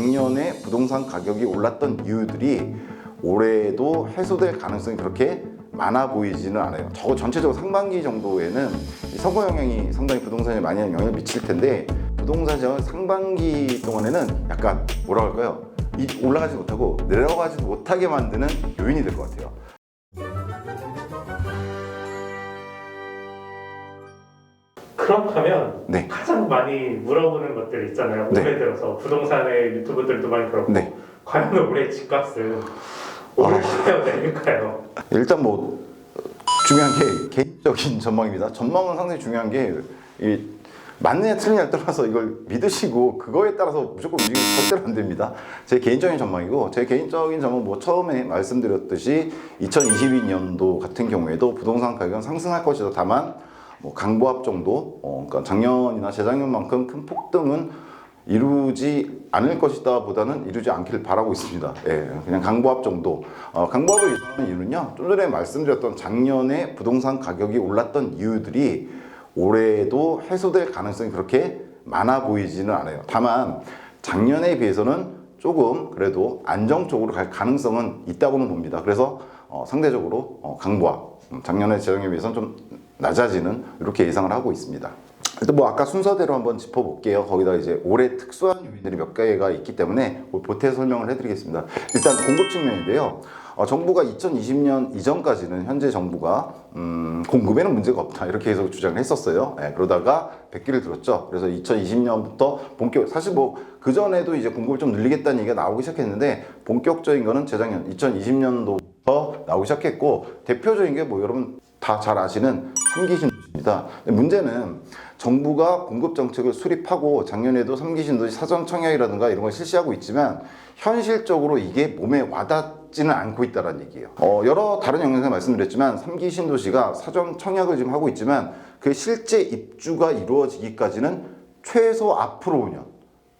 작년에 부동산 가격이 올랐던 이유들이 올해도 해소될 가능성이 그렇게 많아 보이지는 않아요. 저 전체적으로 상반기 정도에는 이 서거 영향이 상당히 부동산에 많이 영향을 미칠 텐데 부동산 시장은 상반기 동안에는 약간 뭐라 할까요? 이 올라가지 못하고 내려가지 못하게 만드는 요인이 될 것 같아요. 그렇다면 네. 가장 많이 물어보는 것들 있잖아요. 네. 올해 들어서 부동산의 유튜브들도 많이 그렇고 네. 과연 올해 집값은 오를까요 내릴까요? 일단 뭐 중요한 게 개인적인 전망입니다. 전망은 상당히 중요한 게이 맞느냐 틀리냐에 따라서 이걸 믿으시고 그거에 따라서 무조건 움직이면 절대로 안 됩니다. 제 개인적인 전망이고 제 개인적인 전망 뭐 처음에 말씀드렸듯이 2022년도 같은 경우에도 부동산 가격은 상승할 것이다. 다만 뭐 강보합 정도, 어, 그러니까 작년이나 재작년만큼 큰 폭등은 이루지 않을 것이다 보다는 이루지 않기를 바라고 있습니다. 예, 그냥 강보합 정도. 어, 강보합을 예상하는 이유는요, 좀 전에 말씀드렸던 작년에 부동산 가격이 올랐던 이유들이 올해도 해소될 가능성이 그렇게 많아 보이지는 않아요. 다만 작년에 비해서는 조금 그래도 안정적으로 갈 가능성은 있다고는 봅니다. 그래서 어, 상대적으로 어, 강보합, 음, 작년에 재정에 비해서는 좀 낮아지는 이렇게 예상을 하고 있습니다. 일단 뭐 아까 순서대로 한번 짚어볼게요. 거기다 이제 올해 특수한 요인들이 몇 가지가 있기 때문에 그 보태 설명을 해드리겠습니다. 일단 공급 측면인데요. 어, 정부가 2020년 이전까지는 현재 정부가 음, 공급에는 문제가 없다 이렇게 계속 주장을 했었어요. 예, 그러다가 백기를 들었죠. 그래서 2020년부터 본격 사실 뭐 그 전에도 이제 공급을 좀 늘리겠다는 얘기가 나오기 시작했는데 본격적인 거는 재작년 2020년도부터 나오기 시작했고 대표적인 게 뭐 여러분 다 잘 아시는 삼기 신도시입니다. 근데 문제는 정부가 공급 정책을 수립하고 작년에도 삼기 신도시 사전 청약이라든가 이런 걸 실시하고 있지만 현실적으로 이게 몸에 와닿지는 않고 있다는 얘기예요. 어, 여러 다른 영상에서 말씀드렸지만 삼기 신도시가 사전 청약을 지금 하고 있지만 그 실제 입주가 이루어지기까지는 최소 앞으로 5년.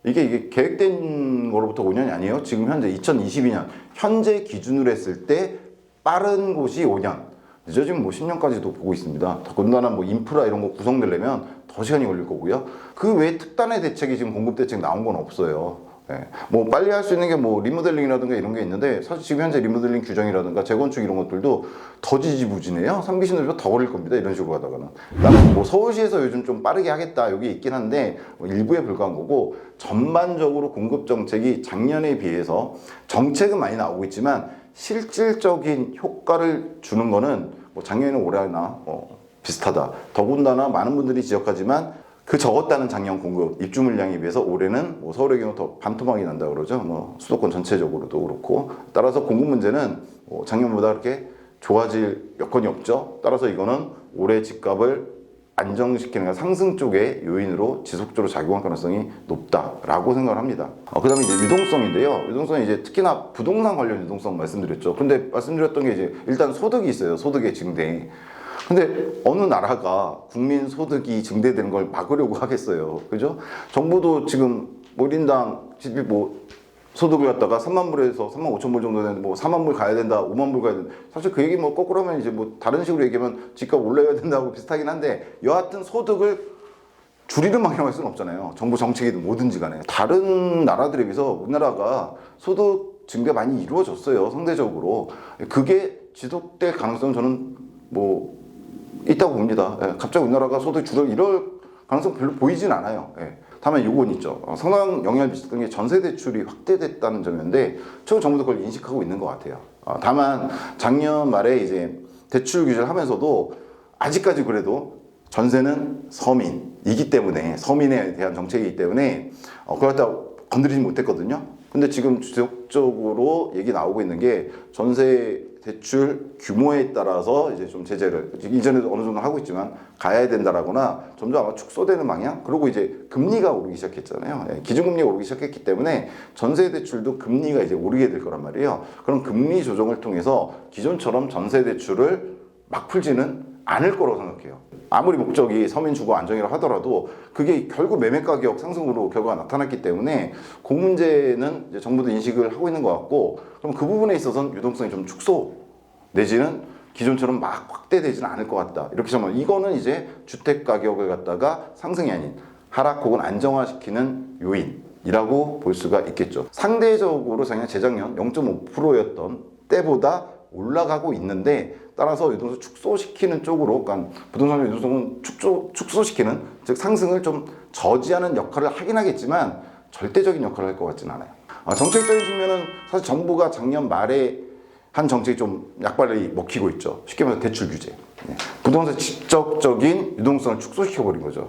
이게 이게 계획된 거로부터 5년이 아니에요. 지금 현재 2022년 현재 기준으로 했을 때 빠른 곳이 5년. 늦어지면 뭐 10년까지도 보고 있습니다. 더군다나 뭐 인프라 이런 거 구성되려면 더 시간이 걸릴 거고요. 그 외에 특단의 대책이 지금 공급 대책 나온 건 없어요. 예. 뭐 빨리 할 수 있는 게 뭐 리모델링이라든가 이런 게 있는데 사실 지금 현재 리모델링 규정이라든가 재건축 이런 것들도 더 지지부진해요. 삼기 신도시가 더 걸릴 겁니다. 이런 식으로 가다가는. 나는 뭐 서울시에서 요즘 좀 빠르게 하겠다 여기 있긴 한데 뭐 일부에 불과한 거고 전반적으로 공급 정책이 작년에 비해서 정책은 많이 나오고 있지만 실질적인 효과를 주는 거는 뭐 작년이나 올해나 어, 비슷하다. 더군다나 많은 분들이 지적하지만 그 적었다는 작년 공급 입주 물량에 비해서 올해는 뭐 서울의 경우 더 반토막이 난다 그러죠. 뭐 수도권 전체적으로도 그렇고 따라서 공급 문제는 뭐 작년보다 그렇게 좋아질 여건이 없죠. 따라서 이거는 올해 집값을 안정시키는 가 상승 쪽의 요인으로 지속적으로 작용할 가능성이 높다라고 생각을 합니다. 어, 그 다음에 이제 유동성인데요. 유동성이 이제 특히나 부동산 관련 유동성 말씀드렸죠. 근데 말씀드렸던 게 이제 일단 소득이 있어요. 소득의 증대. 근데 어느 나라가 국민 소득이 증대되는 걸 막으려고 하겠어요. 그죠? 정부도 지금 뭐 1인당 집이 뭐 소득을 갖다가 3만 불에서 3만 5천 불 정도 되는데 뭐 4만 불 가야 된다, 5만 불 가야 된다. 사실 그 얘기 뭐 거꾸로 하면 이제 뭐 다른 식으로 얘기하면 집값 올라야 된다고 비슷하긴 한데 여하튼 소득을 줄이는 방향을 수는 없잖아요. 정부 정책이든 뭐든지 간에. 다른 나라들에 비해서 우리나라가 소득 증대 많이 이루어졌어요. 상대적으로. 그게 지속될 가능성은 저는 뭐 있다고 봅니다. 예, 갑자기 우리나라가 소득 줄어 이럴 가능성 별로 보이진 않아요. 예. 다만 요건 있죠. 어, 상당 영향을 미쳤던 게 전세 대출이 확대됐다는 점인데 최근 정부도 그걸 인식하고 있는 것 같아요. 어, 다만 작년 말에 이제 대출 규제를 하면서도 아직까지 그래도 전세는 서민이기 때문에 서민에 대한 정책이기 때문에 어, 그걸 갖다 건드리지 못했거든요. 근데 지금 지속적으로 얘기 나오고 있는 게 전세 대출 규모에 따라서 이제 좀 제재를 이전에도 어느 정도 하고 있지만 가야 된다라거나 점점 아마 축소되는 방향? 그리고 이제 금리가 오르기 시작했잖아요. 예, 기준금리가 오르기 시작했기 때문에 전세 대출도 금리가 이제 오르게 될 거란 말이에요. 그럼 금리 조정을 통해서 기존처럼 전세 대출을 막 풀지는 않을 거라고 생각해요 아무리 목적이 서민 주거 안정이라 하더라도 그게 결국 매매 가격 상승으로 결과가 나타났기 때문에 그 문제는 이제 정부도 인식을 하고 있는 것 같고 그럼 그 부분에 있어서는 유동성이 좀 축소 내지는 기존처럼 막 확대되지는 않을 것 같다 이렇게 정말 이거는 이제 주택 가격을 갖다가 상승이 아닌 하락 혹은 안정화시키는 요인 수준이라고 볼 수가 있겠죠. 상대적으로 작년 재작년 0.5%였던 때보다 올라가고 있는데 따라서 유동성 축소시키는 쪽으로 그러니까 부동산 유동성은 축소, 축소시키는 즉 상승을 좀 저지하는 역할을 하긴 하겠지만 절대적인 역할을 할 것 같지는 않아요. 아, 정책적인 측면은 사실 정부가 작년 말에 한 정책이 좀 약발이 먹히고 있죠. 쉽게 말해서 대출 규제. 네. 부동산 직접적인 유동성을 축소시켜버린 거죠.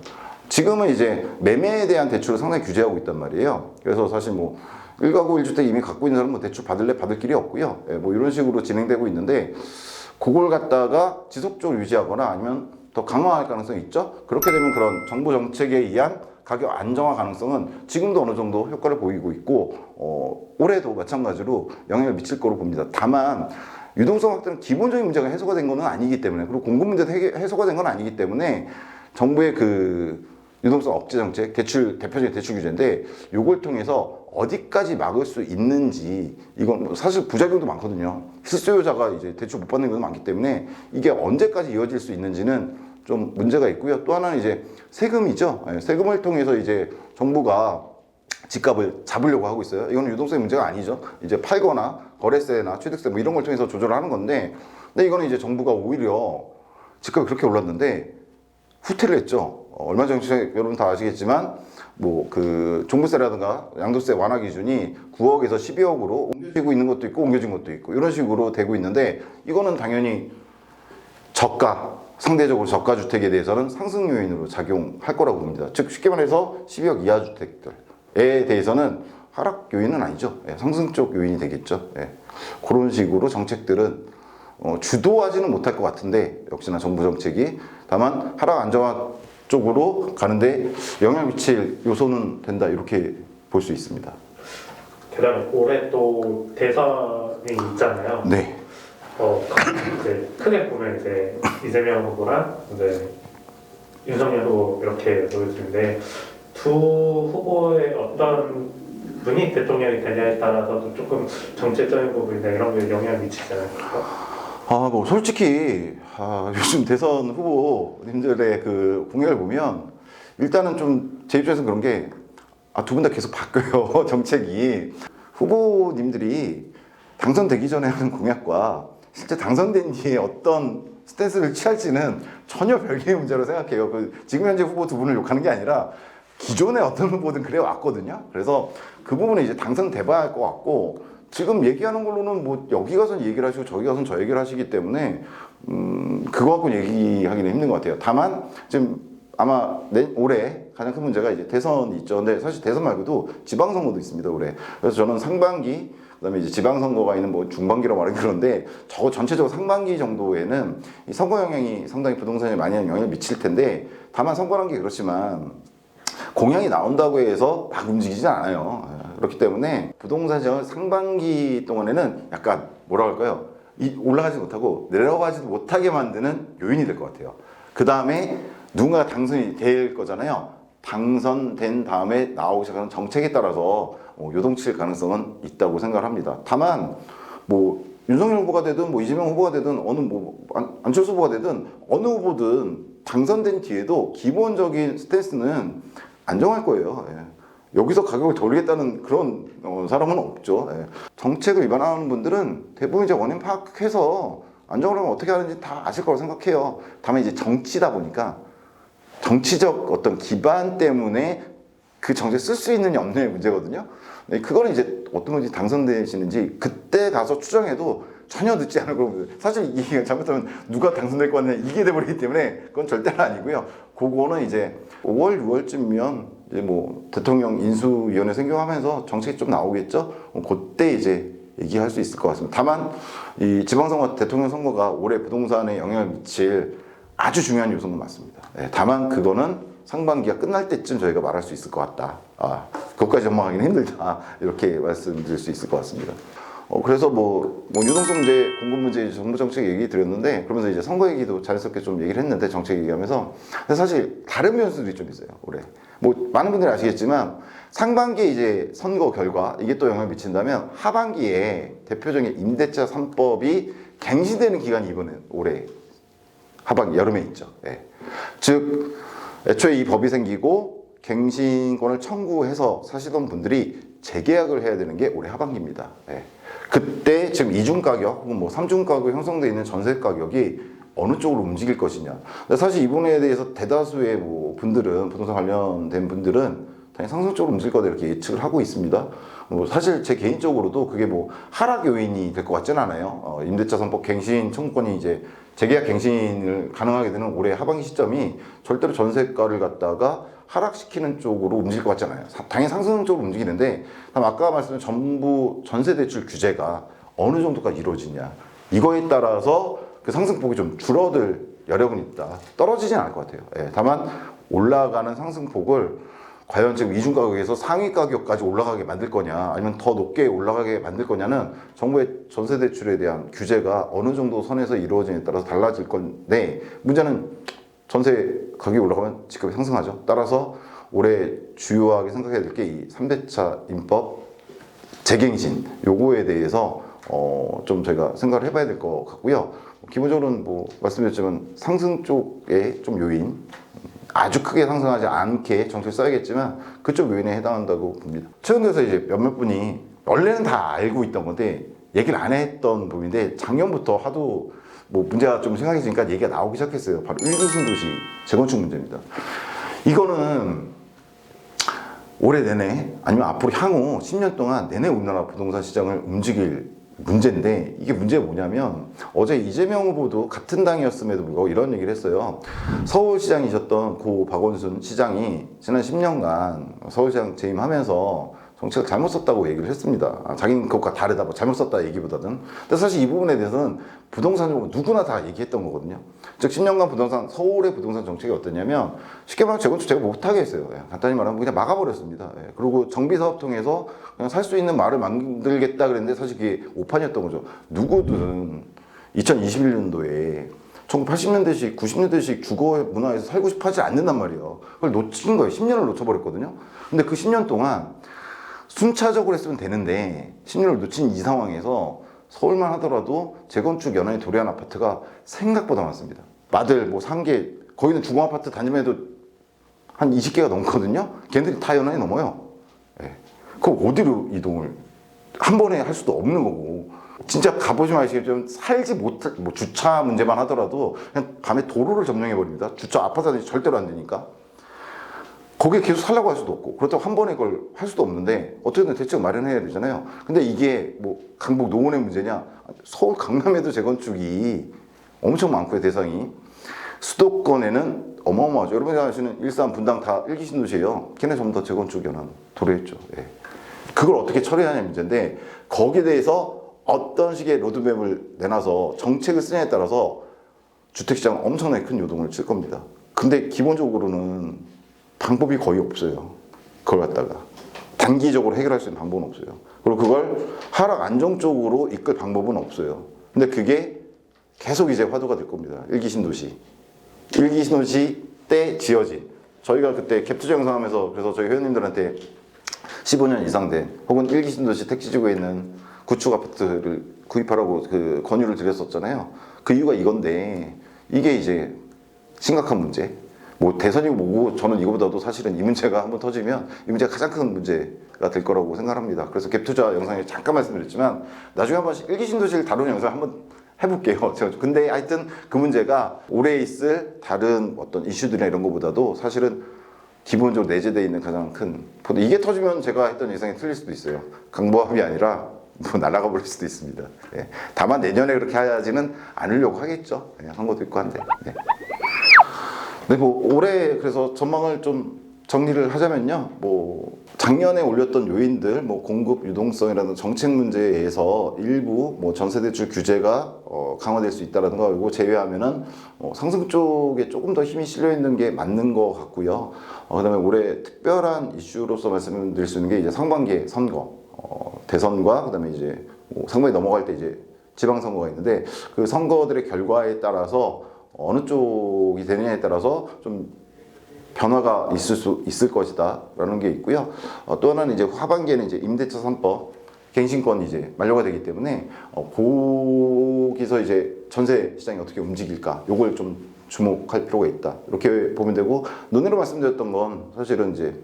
지금은 이제 매매에 대한 대출을 상당히 규제하고 있단 말이에요. 그래서 사실 뭐 1가구 1주택 이미 갖고 있는 사람은 뭐 대출 받을래 받을 길이 없고요. 예, 뭐 이런 식으로 진행되고 있는데 그걸 갖다가 지속적으로 유지하거나 아니면 더 강화할 가능성이 있죠. 그렇게 되면 그런 정부 정책에 의한 가격 안정화 가능성은 지금도 어느 정도 효과를 보이고 있고 어, 올해도 마찬가지로 영향을 미칠 거로 봅니다. 다만 유동성 확대는 기본적인 문제가 해소가 된 거는 아니기 때문에 그리고 공급 문제도 해소가 된 건 아니기 때문에 정부의 그 유동성 억제 정책, 대출 대표적인 대출 규제인데 요걸 통해서 어디까지 막을 수 있는지 이건 뭐 사실 부작용도 많거든요. 실수요자가 이제 대출 못 받는 경우도 많기 때문에 이게 언제까지 이어질 수 있는지는 좀 문제가 있고요. 또 하나는 이제 세금이죠. 예, 세금을 통해서 이제 정부가 집값을 잡으려고 하고 있어요. 이거는 유동성의 문제가 아니죠. 이제 팔거나 거래세나 취득세 뭐 이런 걸 통해서 조절하는 건데, 근데 이거는 이제 정부가 오히려 집값이 그렇게 올랐는데 후퇴를 했죠. 어, 얼마 전에 여러분 다 아시겠지만 뭐 그 종부세라든가 양도세 완화 기준이 9억에서 12억으로 옮겨지고 있는 것도 있고 옮겨진 것도 있고 이런 식으로 되고 있는데 이거는 당연히 저가 상대적으로 저가 주택에 대해서는 상승 요인으로 작용할 거라고 봅니다. 즉 쉽게 말해서 12억 이하 주택들에 대해서는 하락 요인은 아니죠. 예, 상승 쪽 요인이 되겠죠. 예. 그런 식으로 정책들은 어, 주도하지는 못할 것 같은데 역시나 정부 정책이 다만 하락 안정화 쪽으로 가는데 영향 미칠 요소는 된다 이렇게 볼 수 있습니다. 게다가 올해 또 대선이 있잖아요. 네. 어, 이제 크게 보면 이제 이재명 후보랑 이제 윤석열 후보 이렇게 보여지는데 두 후보의 어떤 분이 대통령이 되냐에 따라서도 조금 정책적인 부분이나 이런 게 영향을 미치지 않을까? 아, 뭐 솔직히 아, 요즘 대선 후보님들의 그 공약을 보면 일단은 좀 제 입장에서 그런 게 아, 두 분 다 계속 바뀌어요 정책이 후보님들이 당선되기 전에 하는 공약과 실제 당선된 뒤에 어떤 스탠스를 취할지는 전혀 별개의 문제로 생각해요. 그 지금 현재 후보 두 분을 욕하는 게 아니라 기존의 어떤 후보든 그래 왔거든요. 그래서 그 부분은 이제 당선돼봐야 할 것 같고 지금 얘기하는 걸로는 뭐 여기 가서는 얘기를 하시고 저기 가서는 저 얘기를 하시기 때문에 음 그거 갖고 얘기하기는 힘든 것 같아요. 다만 지금 아마 내, 올해 가장 큰 문제가 이제 대선이 있죠. 근데 사실 대선 말고도 지방선거도 있습니다 올해. 그래서 저는 상반기 그 다음에 이제 지방선거가 있는 뭐 중반기라고 말하기 그런데 저 전체적으로 상반기 정도에는 이 선거 영향이 상당히 부동산에 많이 영향을 미칠 텐데 다만 선거란 게 그렇지만 공약이 나온다고 해서 막 움직이지 않아요. 예, 그렇기 때문에 부동산 시장을 상반기 동안에는 약간 뭐라 할까요? 이 올라가지 못하고 내려가지도 못하게 만드는 요인이 될 것 같아요. 그 다음에 누군가 당선이 될 거잖아요. 당선된 다음에 나오기 시작하는 정책에 따라서 어, 요동칠 가능성은 있다고 생각을 합니다. 다만 뭐 윤석열 후보가 되든 뭐 이재명 후보가 되든 어느 뭐 안- 안철수 후보가 되든 어느 후보든 당선된 뒤에도 기본적인 스탠스는 안정할 거예요. 예. 여기서 가격을 돌리겠다는 그런 어, 사람은 없죠. 예. 정책을 위반하는 분들은 대부분 이제 원인 파악해서 하면 어떻게 하는지 다 아실 거라고 생각해요. 다만 이제 정치다 보니까 정치적 어떤 기반 때문에 그 정책 쓸 수 있느냐 없느냐의 문제거든요. 네, 그거는 이제 어떤 분이 당선되시는지 그때 가서 추정해도 전혀 늦지 않을 거고 사실 이게 잘못하면 누가 당선될 것 같냐 이게 돼버리기 때문에 그건 절대로 아니고요. 그거는 이제 5월 6월쯤이면 이제 뭐 대통령 인수위원회 생겨하면서 정책이 좀 나오겠죠. 어, 그때 이제 얘기할 수 있을 것 같습니다. 다만 이 지방선거 대통령 선거가 올해 부동산에 영향을 미칠 아주 중요한 요소는 맞습니다. 예, 다만 그거는 상반기가 끝날 때쯤 저희가 말할 수 있을 것 같다. 아, 그것까지 전망하기는 힘들다. 이렇게 말씀드릴 수 있을 것 같습니다. 어, 그래서 뭐, 뭐 유동성 문제, 공급 문제, 정부 정책 얘기 드렸는데, 그러면서 이제 선거 얘기도 자연스럽게 좀 얘기를 했는데, 정책 얘기하면서. 근데 사실 다른 변수들이 좀 있어요, 올해. 뭐, 많은 분들이 아시겠지만, 상반기에 이제 선거 결과, 이게 또 영향을 미친다면, 하반기에 대표적인 임대차 3법이 갱신되는 기간이 이번에 올해 하반기 여름에 있죠. 예. 즉 애초에 이 법이 생기고 갱신권을 청구해서 사시던 분들이 재계약을 해야 되는 게 올해 하반기입니다. 예. 그때 지금 이중 가격 혹은 뭐 삼중 가격 형성돼 있는 전세 가격이 어느 쪽으로 움직일 것이냐. 근데 사실 이 부분에 대해서 대다수의 뭐 분들은 부동산 관련된 분들은 당연히 상승 쪽으로 움직일 거다 이렇게 예측을 하고 있습니다. 뭐 사실 제 개인적으로도 그게 뭐 하락 요인이 될 것 같지는 않아요. 어, 임대차 선법 갱신 청구권이 이제 재계약 갱신을 가능하게 되는 올해 하반기 시점이 절대로 전세가를 갖다가 하락시키는 쪽으로 움직일 것. 사- 당연히 상승 쪽으로 움직이는데 다만 아까 말씀드린 정부 전세 대출 규제가 어느 정도까지 이루어지냐 이거에 따라서 그 상승폭이 좀 줄어들 여력은 있다. 떨어지진 않을 것 같아요. 예, 다만 올라가는 상승폭을 과연 지금 이중 가격에서 상위 가격까지 올라가게 만들 거냐, 아니면 더 높게 올라가게 만들 거냐는 정부의 전세 대출에 대한 규제가 어느 정도 선에서 이루어지냐에 따라서 달라질 건데 문제는 전세 가격이 올라가면 집값이 상승하죠. 따라서 올해 주요하게 생각해야 될 게 이 3대차 입법 재갱신 요거에 대해서 어, 좀 저희가 생각을 해봐야 될 것 같고요. 기본적으로는 뭐 말씀드렸지만 상승 쪽에 좀 요인 아주 크게 상승하지 않게 정책을 써야겠지만 그쪽 요인에 해당한다고 봅니다. 최근 들어서 이제 몇몇 분이 원래는 다 알고 있던 건데 얘기를 안 했던 부분인데 작년부터 하도 뭐 문제가 좀 심각해지니까 얘기가 나오기 시작했어요. 바로 일기 신도시 재건축 문제입니다. 이거는 올해 내내 아니면 앞으로 향후 10년 동안 내내 우리나라 부동산 시장을 움직일 문제인데 이게 문제가 뭐냐면 어제 이재명 후보도 같은 당이었음에도 불구하고 이런 얘기를 했어요. 서울시장이셨던 고 박원순 시장이 지난 10년간 서울시장 재임하면서 정책을 잘못 썼다고 얘기를 했습니다. 아, 자기는 그것과 다르다, 뭐 잘못 썼다 얘기보다는. 근데 사실 이 부분에 대해서는 부동산적으로 누구나 다 얘기했던 거거든요. 즉 10년간 부동산 서울의 부동산 정책이 어떠냐면 쉽게 말하면 재건축 제가 못하게 했어요. 예, 간단히 말하면 그냥 막아버렸습니다. 예, 그리고 정비 사업 통해서 그냥 살 수 있는 말을 만들겠다 그랬는데 사실 그게 오판이었던 거죠. 누구든 2021년도에 1980년대식, 90년대식 주거 문화에서 살고 싶어 하지 않는단 말이에요. 그걸 놓친 거예요. 10년을 놓쳐버렸거든요. 근데 그 10년 동안 순차적으로 했으면 되는데 10년을 놓친 이 상황에서 서울만 하더라도 재건축 연한이 도래한 아파트가 생각보다 많습니다. 마들 뭐 3개 거기는 주공 아파트 해도 한 20개가 넘거든요. 걔네들이 다 연한이 넘어요. 예. 그럼 어디로 이동을 한 번에 할 수도 없는 거고 진짜 가보시면 아시겠지만 살지 못할 뭐 주차 문제만 하더라도 그냥 밤에 도로를 점령해 버립니다. 주차 아파트는 절대로 안 되니까. 거기에 계속 살라고 할 수도 없고 그렇다고 한 번에 그걸 할 수도 없는데 어떻게든 대책 마련해야 되잖아요. 근데 이게 뭐 강북 노원의 문제냐? 서울 강남에도 재건축이 엄청 많고요 대상이 수도권에는 어마어마하죠. 여러분이 아시는 일산 분당 다 일기 신도시예요. 걔네 전부 다 재건축 연한 도래했죠. 예. 그걸 어떻게 처리하냐 문제인데 거기에 대해서 어떤 식의 로드맵을 내놔서 정책을 쓰냐에 따라서 주택시장 엄청나게 큰 요동을 칠 겁니다. 근데 기본적으로는 방법이 거의 없어요. 그걸 갖다가 단기적으로 해결할 수 있는 방법은 없어요. 그리고 그걸 하락 안정적으로 이끌 방법은 없어요. 근데 그게 계속 이제 화두가 될 겁니다. 일기 신도시. 일기 신도시 때 지어진 저희가 그때 갭투자 영상 하면서 그래서 저희 회원님들한테 15년 이상 된 혹은 일기 신도시 택지지구에 있는 구축 아파트를 구입하라고 그 권유를 드렸었잖아요. 그 이유가 이건데 이게 이제 심각한 문제. 뭐 대선이고 뭐고 저는 이거보다도 사실은 이 문제가 한번 터지면 이 문제가 가장 큰 문제가 될 거라고 생각합니다. 그래서 갭 투자 영상에 잠깐 말씀드렸지만 나중에 한번 일기 신도시를 다루는 영상 한번 해볼게요. 제가 근데 하여튼 그 문제가 올해 있을 다른 어떤 이슈들이나 이런 것보다도 사실은 기본적으로 내재되어 있는 가장 큰 포드. 이게 터지면 제가 했던 예상이 틀릴 수도 있어요. 강보합이 아니라 뭐 날아가 버릴 수도 있습니다. 예. 다만 내년에 그렇게 하지는 않으려고 하겠죠. 예, 한 것도 있고 한데. 네. 네, 뭐 올해 그래서 전망을 좀 정리를 하자면요. 뭐 작년에 올렸던 요인들, 뭐 공급 유동성이라는 정책 문제에서 일부 뭐 전세 대출 규제가 어, 강화될 수 있다라는 거 이거 제외하면은 어, 상승 쪽에 조금 더 힘이 실려 있는 게 맞는 것 같고요. 어, 그다음에 올해 특별한 이슈로서 말씀드릴 수 있는 게 이제 상반기 선거, 어, 대선과 그다음에 이제 뭐 상반기 넘어갈 때 이제 지방선거가 있는데 그 선거들의 결과에 따라서 어느 쪽이 되느냐에 따라서 좀 변화가 있을 수 있을 것이다라는 게 있고요. 어, 또 하나는 이제 하반기에는 이제 임대차 3법 갱신권이 이제 만료가 되기 때문에 어, 거기서 이제 전세 시장이 어떻게 움직일까 요걸 좀 주목할 필요가 있다. 이렇게 보면 되고 논의로 말씀드렸던 건 사실은 이제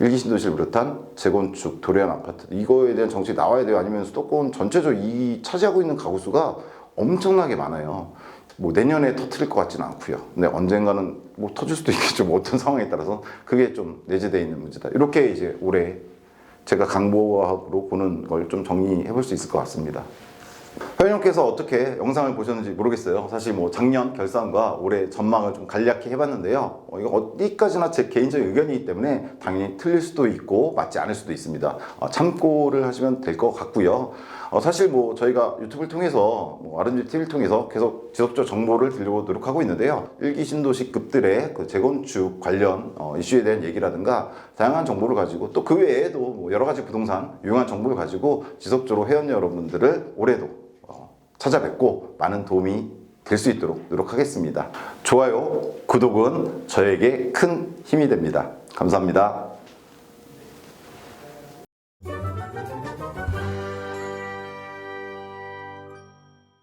일기 신도시를 비롯한 재건축, 도래한 아파트 이거에 대한 정책이 나와야 돼요. 아니면 수도권 전체적으로 이 차지하고 있는 가구 수가 엄청나게 많아요. 뭐 내년에 터트릴 것 같지는 않고요. 근데 언젠가는 뭐 터질 수도 있겠죠. 뭐 어떤 상황에 따라서 그게 좀 내재되어 있는 문제다. 이렇게 이제 올해 제가 강보학으로 보는 걸 좀 정리해 볼 수 있을 것 같습니다. 회원님께서 어떻게 영상을 보셨는지 모르겠어요. 사실 뭐 작년 결산과 올해 전망을 좀 간략히 해봤는데요. 어, 이거 어디까지나 제 개인적인 의견이기 때문에 당연히 틀릴 수도 있고 맞지 않을 수도 있습니다. 어, 참고를 하시면 될 것 같고요. 어, 사실 뭐 저희가 유튜브를 통해서 뭐 R&D TV를 통해서 계속 지속적 정보를 드리려고 노력하고 있는데요. 일기 신도시 급들의 그 재건축 관련 어, 이슈에 대한 얘기라든가 다양한 정보를 가지고 또 그 외에도 뭐 여러 가지 부동산 유용한 정보를 가지고 지속적으로 회원 여러분들을 올해도 어, 찾아뵙고 많은 도움이 될 수 있도록 노력하겠습니다. 좋아요, 구독은 저에게 큰 힘이 됩니다. 감사합니다.